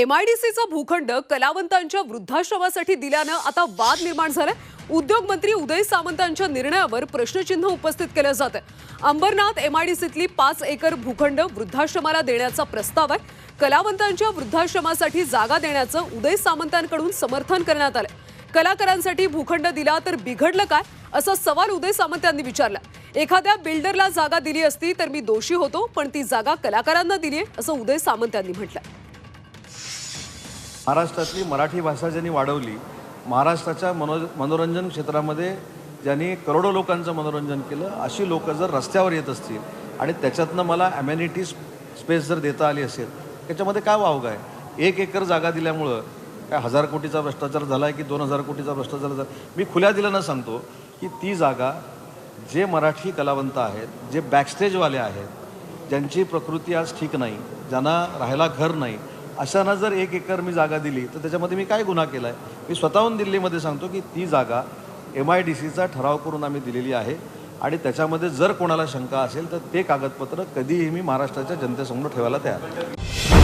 एमआयडीसीचा भूखंड कलावंतांच्या वृद्धाश्रमासाठी दिल्यानं आता वाद निर्माण झालाय. उद्योग मंत्री उदय सामंतांच्या निर्णयावर प्रश्नचिन्ह उपस्थित केलं जात आहे. अंबरनाथ एमआयडीसीतली पाच एकर भूखंड वृद्धाश्रमाला देण्याचा प्रस्ताव आहे. कलावंतांच्या वृद्धाश्रमासाठी जागा देण्याचं उदय सामंतांकडून समर्थन करण्यात आलं कलाकारांसाठी भूखंड दिला तर बिघडलं काय? असा सवाल उदय सामंत यांनी विचारला. एखाद्या बिल्डरला जागा दिली असती तर मी दोषी होतो पण ती जागा कलाकारांना दिली आहे असं उदय सामंत यांनी म्हटलं. महाराष्ट्रातली मराठी भाषा ज्यांनी वाढवली महाराष्ट्राच्या मनो मनोरंजन क्षेत्रामध्ये ज्यांनी करोडो लोकांचं मनोरंजन केलं अशी लोकं जर रस्त्यावर येत असतील आणि त्याच्यातनं मला ॲम्युनिटी स्पेस जर देता आली असेल त्याच्यामध्ये काय वावग आहे? एक एकर जागा दिल्यामुळं काय हजार कोटीचा भ्रष्टाचार झाला आहे की दोन हजार कोटीचा भ्रष्टाचार झाला? मी खुल्या दिलं सांगतो की ती जागा जे मराठी कलावंत आहेत जे बॅकस्टेजवाले आहेत ज्यांची प्रकृती आज ठीक नाही ज्यांना राहायला घर नाही अशांना जर एक एकर मी जागा दिली तर त्याच्यामध्ये मी काय गुन्हा केला आहे मी स्वतःहून दिल्लीमध्ये सांगतो की ती जागा एम आय डी सीचा ठराव करून आम्ही दिलेली आहे. आणि त्याच्यामध्ये जर कोणाला शंका असेल तर ते कागदपत्र कधीही मी महाराष्ट्राच्या जनतेसमोर ठेवायला तयार आहे